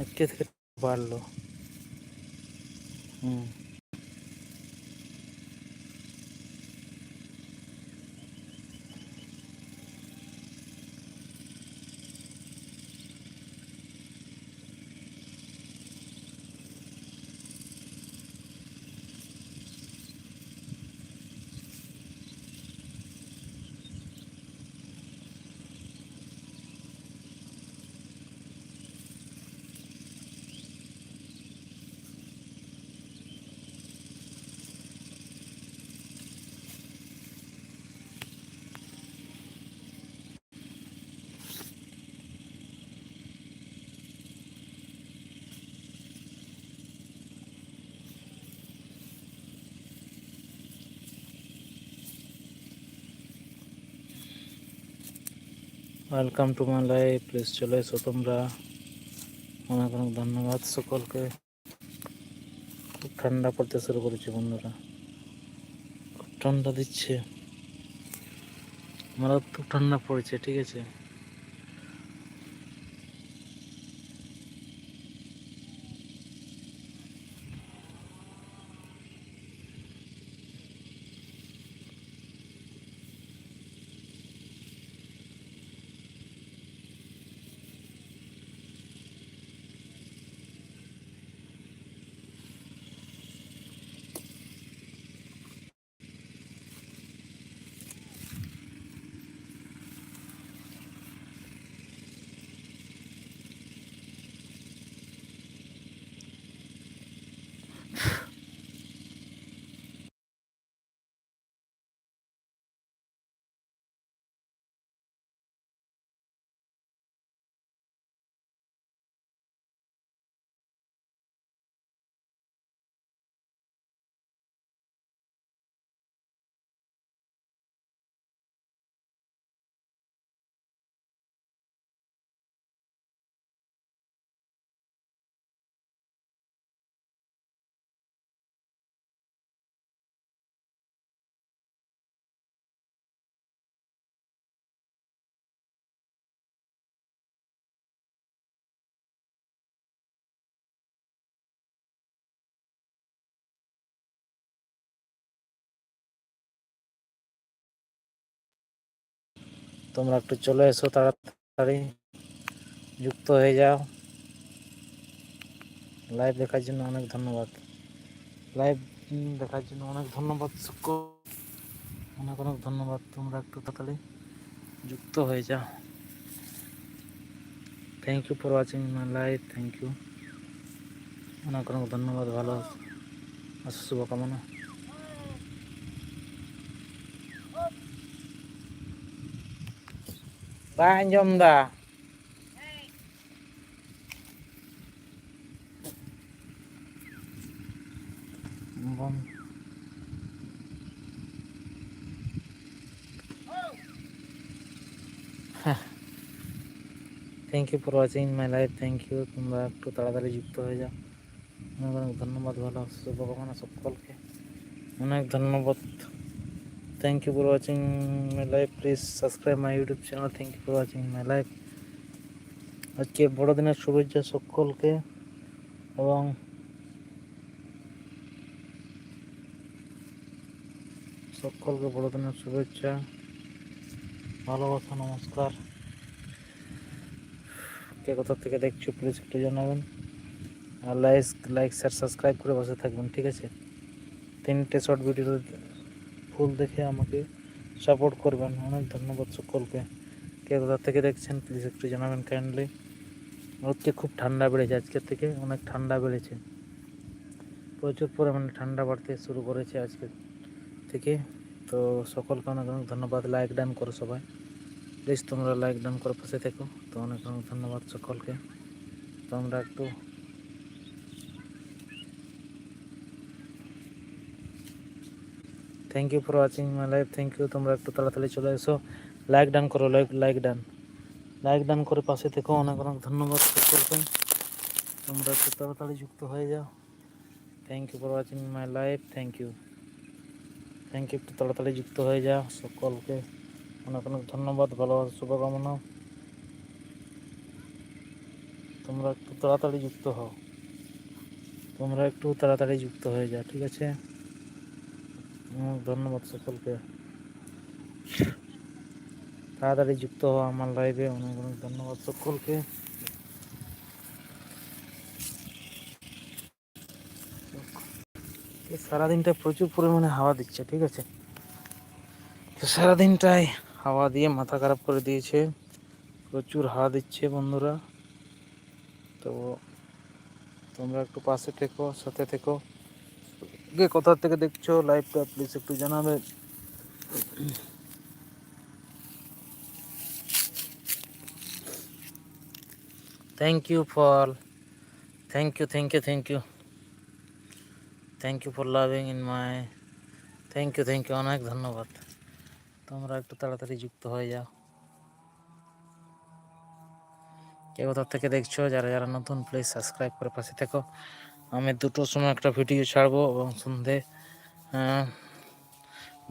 अच्छे से पाल लो? हम्म। Welcome to my life please চলে এসো তোমরা। অনেক অনেক ধন্যবাদ সকলকে। খুব ঠান্ডা পড়তে শুরু করেছে বন্ধুরা। খুব ঠান্ডা দিচ্ছে। আমার খুব ঠান্ডা পড়েছে, ঠিক আছে? তোমরা একটু চলে এসো তাড়াতাড়ি। যুক্ত হয়ে যাও। লাইভ দেখার জন্য অনেক ধন্যবাদ। লাইভ দেখার জন্য অনেক ধন্যবাদ অনেক অনেক ধন্যবাদ। তোমরা একটু তাড়াতাড়ি যুক্ত হয়ে যাও। Thank you for watching my live thank you অনেক অনেক ধন্যবাদ, ভালো শুভকামনা। Ba nhom da. Vâng. Thank you for watching my life thank you তোমরা একটু তাড়াতাড়ি যুক্ত হয়ে যাও অনেক অনেক ধন্যবাদ ভালো শুভকামনা সকলকে অনেক ধন্যবাদ Thank you for watching my life please subscribe my YouTube channel thank you for watching my life আজকে বড়দিনের শুভেচ্ছা সকলকে এবং সকলকে বড়দিনের শুভেচ্ছা, ভালোবাসা, নমস্কার। কে কোথা থেকে দেখছ প্লিজ একটু জানাবেন। আর লাইক লাইক শেয়ার সাবস্ক্রাইব করে বসে থাকবেন, ঠিক আছে? তিনটে শর্ট ভিডিও ফুল দেখে আমাকে সাপোর্ট করবেন। অনেক ধন্যবাদ সকলকে। কে কোথা থেকে দেখছেন প্লিজ একটু জানাবেন কাইন্ডলি আজকে খুব ঠান্ডা বেড়েছে আজকের থেকে, অনেক ঠান্ডা বেড়েছে। প্রচুর পরিমাণে ঠান্ডা বাড়তে শুরু করেছে আজকে থেকে। তো সকলকে অনেক অনেক ধন্যবাদ। লাইক ডান করো সবাই। প্লিজ তোমরা লাইক ডান করে, পাশে থেকো। তো অনেক অনেক ধন্যবাদ সকলকে। তোমরা একটু thank you for watching my life thank you তোমরা একটু তাড়াতাড়ি চলে এসো। লাইক ডান করো like like done like done করে পাশে থেকো। অনেক অনেক ধন্যবাদ সকলকে। তোমরা একটু তাড়াতাড়ি যুক্ত হয়ে যাও। Thank you for watching my life thank you thank you একটু তাড়াতাড়ি যুক্ত হয়ে যাও সকলকে। অনেক অনেক ধন্যবাদ। ভালোবাসা শুভকামনা। তোমরা একটু তাড়াতাড়ি যুক্ত হও। তোমরা একটু তাড়াতাড়ি যুক্ত হয়ে যাও, ঠিক আছে? ধন্যবাদ সকলকে। তাড়াতাড়ি যুক্ত হওয়া আমার লাইভে অনেক অনেক ধন্যবাদ সকলকে। সারাদিনটা প্রচুর পরিমাণে হাওয়া দিচ্ছে, ঠিক আছে? তো সারাদিনটাই হাওয়া দিয়ে মাথা খারাপ করে দিয়েছে। প্রচুর হাওয়া দিচ্ছে বন্ধুরা। তো তোমরা একটু পাশে থেকো, সাথে থেকো। কে কোথা থেকে দেখছ লাইভটা প্লিজ একটু জানাবে। Thank you for thank you thank you thank you thank you for loving in my thank you thank you অনেক ধন্যবাদ। তোমরা একটু তাড়াতাড়ি যুক্ত হয়ে যাও। কে কোথা থেকে দেখছ, যারা যারা নতুন প্লিজ সাবস্ক্রাইব করে পাশে থেকো। আমি দুটোর সময় একটা ভিডিও ছাড়বো এবং সন্ধে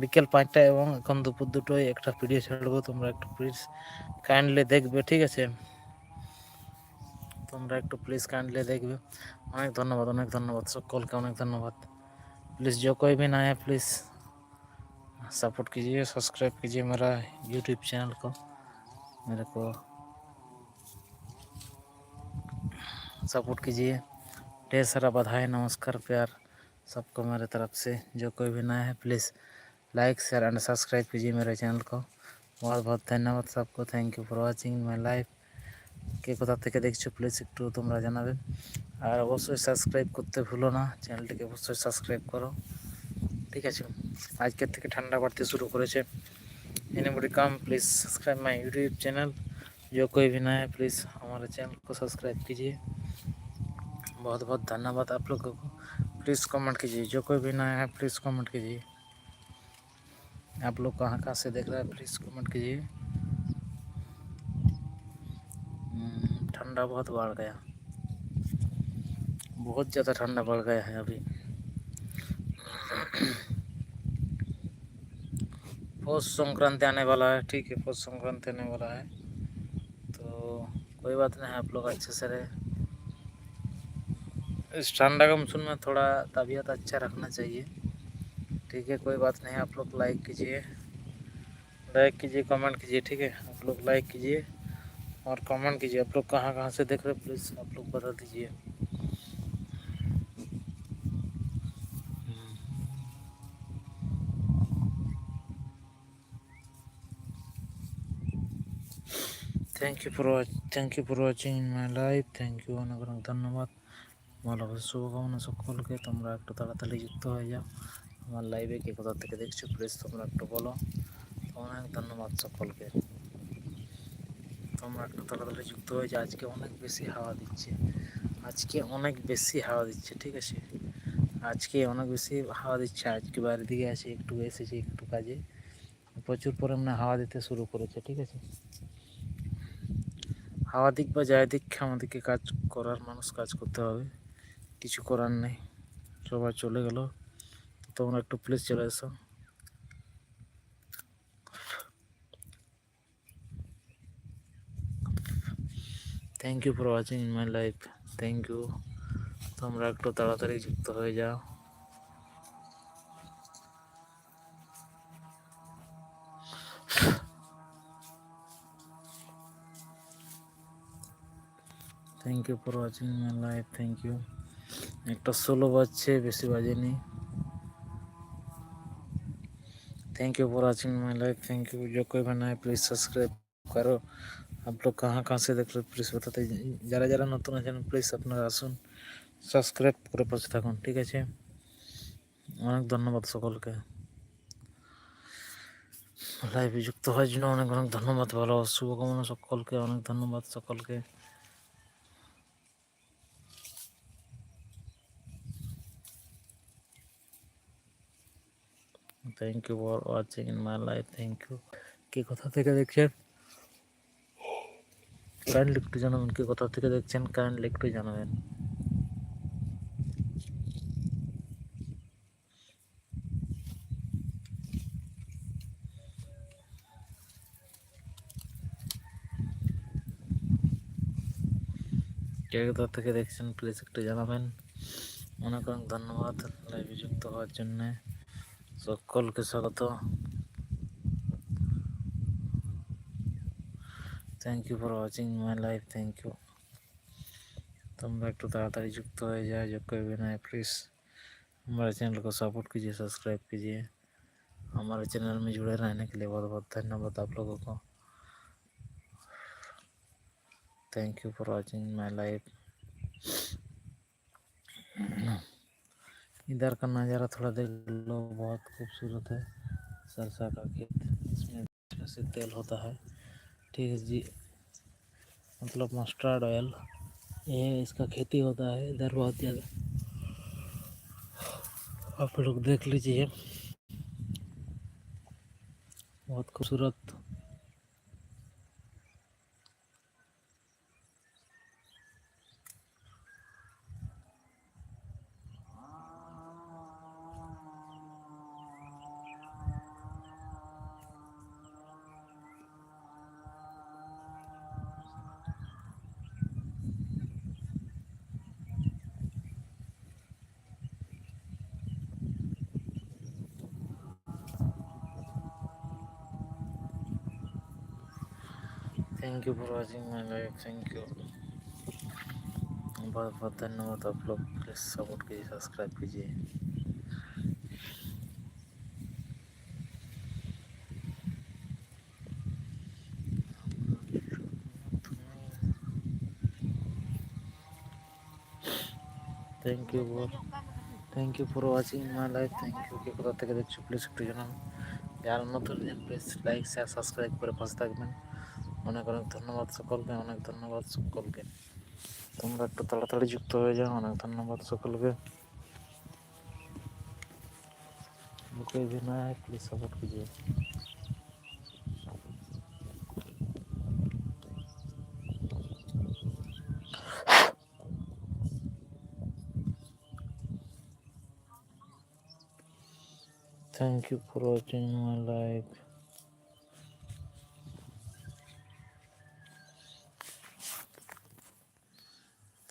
বিকেল পাঁচটা এবং এখন দুপুর দুটোয় একটা ভিডিও ছাড়বো। তোমরা একটু প্লিজ কাইন্ডলি দেখবে, ঠিক আছে? তোমরা একটু প্লিজ কাইন্ডলি দেখবে। অনেক ধন্যবাদ অনেক ধন্যবাদ সকলকে, অনেক ধন্যবাদ। প্লিজ जो कोई भी नया है प्लीज़ सपोर्ट कीजिए सब्सक्राइब कीजिए मेरा यूट्यूब সাপোর্ট কিজিয়ে। ढेर सारा बधाई नमस्कार प्यार सबको मेरे तरफ से जो कोई भी नया है please like share and subscribe कीजिए मेरे चैनल को बहुत बहुत धन्यवाद सबको thank you for watching my life কে কোথা থেকে দেখছো প্লিজ একটু তোমরা জানাবে আর অবশ্যই সাবস্ক্রাইব করতে ভুলো না চ্যানেলটিকে অবশ্যই সাবস্ক্রাইব করো ঠিক আছে আজকের থেকে ঠান্ডা বাড়তে শুরু করেছে anybody come please subscribe my YouTube channel जो कोई भी नया है प्लीज़ हमारे चैनल को सब्सक्राइब कीजिए बहुत बहुत धन्यवाद आप लोगों को। प्लीज़ कमेंट कीजिए जो कोई भी नया है प्लीज़ कमेंट कीजिए। आप लोग कहाँ कहाँ से देख रहे हैं प्लीज़ कमेंट कीजिए। हम्म, ठंडा बहुत बढ़ गया। बहुत ज़्यादा ठंडा बढ़ गया है अभी। पौष संक्रांति आने वाला है ठीक है पौष संक्रांति आने वाला है। तो कोई बात नहीं आप लोग अच्छे से रहे। इस ठंडा के मौसम में थोड़ा तबीयत अच्छा रखना चाहिए ठीक है कोई बात नहीं आप लोग लाइक कीजिए लाइक कीजिए कमेंट कीजिए ठीक है आप लोग लाइक कीजिए और कमेंट कीजिए आप लोग कहाँ कहाँ से देख रहे हैं प्लीज़ आप लोग बता दीजिए thank you for thank you for watching in my life thank you অনেক অনেক ধন্যবাদ ভালোবাসা শুভকামনা সকলকে। তোমরা একটু তাড়াতাড়ি যুক্ত হয়ে যাও। আমার লাইভে কে কোথা থেকে দেখছ প্লিজ তোমরা একটু বলো। অনেক ধন্যবাদ সকলকে। তোমরা একটু তাড়াতাড়ি যুক্ত হয়ে যাও। আজকে অনেক বেশি হাওয়া দিচ্ছে। আজকে অনেক বেশি হাওয়া দিচ্ছে, ঠিক আছে? আজকে অনেক বেশি হাওয়া দিচ্ছে। আজকে বাইরের দিকে আছে, একটু এসেছি, একটু কাজে। প্রচুর পরিমাণে হাওয়া দিতে শুরু করেছে, ঠিক আছে? হাওয়া দিক বা যায় দিক, আমাদেরকে কাজ করার মানুষ কাজ করতে হবে। কিছু করার নেই সবাই চলে গেল তো তোমরা একটু প্লিজ চলে এসো thank you for watching in my life thank you তোমরা একটু তাড়াতাড়ি যুক্ত হয়ে যাও thank you for watching my life thank you একটা ষোলো বাজছে বেশি বাজেনি thank you for watching my life thank you जो कोई बनाए प्लीज़ सब्सक्राइब करो आप लोग कहाँ कहाँ से देख रहे हो প্লিজ बताते যারা যারা নতুন আছেন প্লিজ আপনারা আসুন সাবস্ক্রাইব করে পাশে থাকুন ঠিক আছে অনেক ধন্যবাদ সকলকে লাইভে যুক্ত হওয়ার জন্য অনেক অনেক ধন্যবাদ ভালো শুভকামনা সকলকে অনেক ধন্যবাদ সকলকে thank you for watching in my life thank you কে কোথা থেকে দেখছেন? কাইন্ডলি একটু জানাবেন, কে কোথা থেকে দেখছেন? কাইন্ডলি একটু জানাবেন। কে থেকে দেখছেন? প্লিজ একটু জানাবেন। অনেক অনেক ধন্যবাদ। লাইভে যুক্ত হওয়ার জন্যে। সকলকে স্বাগত। Thank you for watching my life thank you তোমরা একটু जुक्त যুক্ত হয়ে जो যোগ भी ना प्लीज़ हमारे चैनल को सपोर्ट कीजिए सब्सक्राइब कीजिए। हमारे चैनल में जुड़े रहने के लिए बहुत बहुत धन्यवाद आप लोगों को। Thank you for watching my life इधर का नज़ारा थोड़ा देख लो, बहुत खूबसूरत है। सरसा का खेत, इसमें से तेल होता है। ठीक है जी। मतलब मस्टर्ड ऑयल ये इसका खेती होता है इधर बहुत ज़्यादा। आप लोग देख लीजिए। बहुत खूबसूरत thank you for watching my live thank you बहुत बहुत धन्यवाद आप लोग प्लीज़ सपोर्ट कीजिए सब्सक्राइब कीजिए thank you for thank you for watching my live thank you কে কোথা থেকে দেখছো প্লিজ একটু জানান যারা নতুন প্লিজ লাইক শেয়ার সাবস্ক্রাইব করে পাশে থাকবেন অনেক অনেক ধন্যবাদ সকলকে অনেক ধন্যবাদ সকলকে তোমরা একটু তাড়াতাড়ি যুক্ত হয়ে যাও অনেক ধন্যবাদ সকলকে कोई भी नया है प्लीज सपोर्ट कीजिए Thank you for watching my live.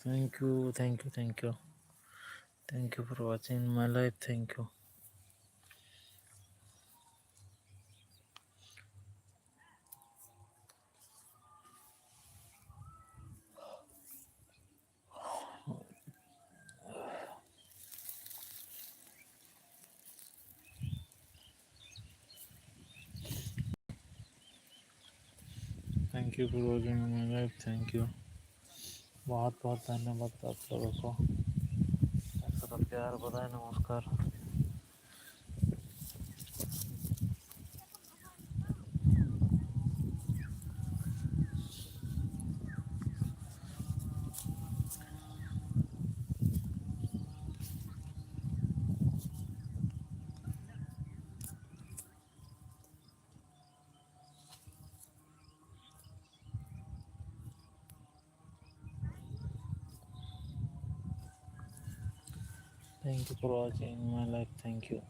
thank you thank you thank you thank you for watching my life thank you Thank you for watching my life. Thank you. बहुत बहुत धन्यवाद आप लोगों को। सबका प्यार बधाई नमस्कार। Thank you for watching my life. Thank you.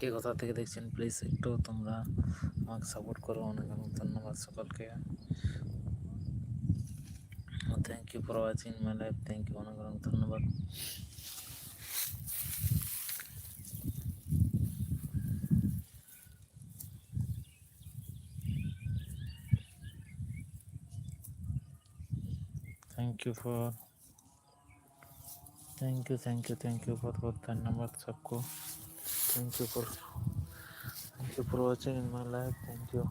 কে কোথা থেকে দেখছেন প্লিজ একটু তোমরা আমাকে সাপোর্ট করো অনেক অনেক ধন্যবাদ সকলকে thank you for watching my life thank you অনেক অনেক ধন্যবাদ thank you for thank you thank you thank you बहुत बहुत धन्यवाद सबको thank you for thank you for watching in my life thank you